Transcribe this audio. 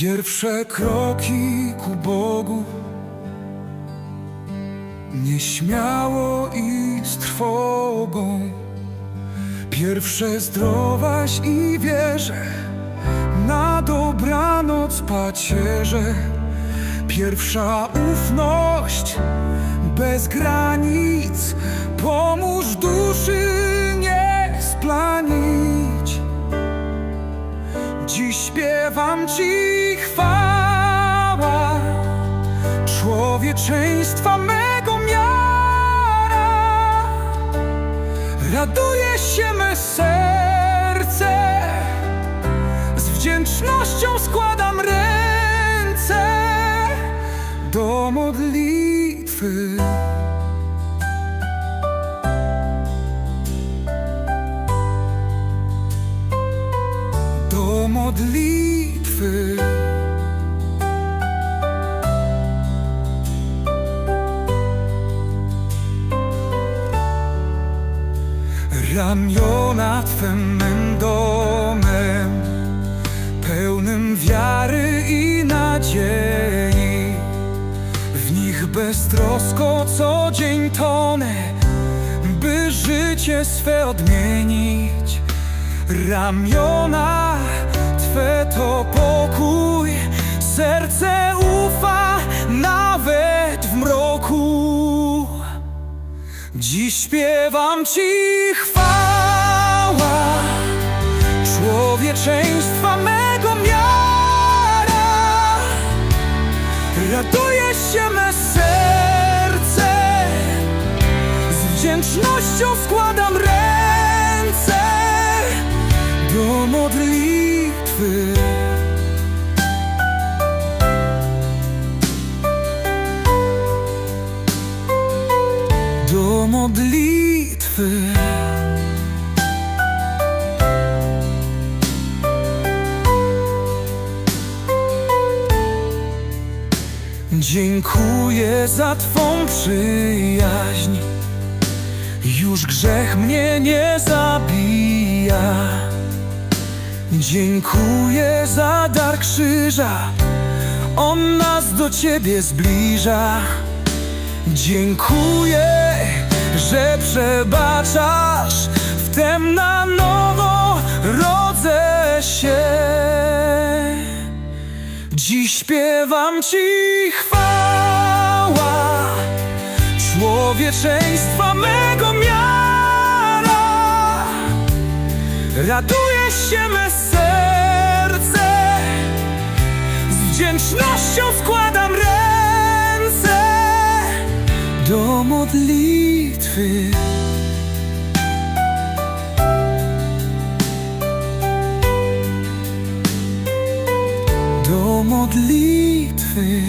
Pierwsze kroki ku Bogu. Nieśmiało i z trwogą. Pierwsze zdrowaś i wierzę. Na dobranoc pacierze. Pierwsza ufność. Bez granic. Pomóż duszy nie splanić. Dziś śpiewam Ci Człowieczeństwa mego miara. Raduje się me serce. Z wdzięcznością składam ręce Do modlitwy. Do modlitwy. Ramiona Twe mym domem, pełnym wiary i nadziei. W nich beztrosko co dzień tonę, by życie swe odmienić. Ramiona Twe to pokój, serce ufa Śpiewam Ci chwała człowieczeństwa mego miara. Raduje się me serce, z wdzięcznością składam ręce do modlitwy. Modlitwy. Dziękuję za Twą przyjaźń. Już grzech mnie nie zabija. Dziękuję za dar krzyża, on nas do Ciebie zbliża. Dziękuję, że przebaczasz, wtem na nowo rodzę się. Dziś śpiewam Ci chwała człowieczeństwa mego miara. Raduje się me serce, z wdzięcznością składam ręce do modlitwy. Do modlitwy.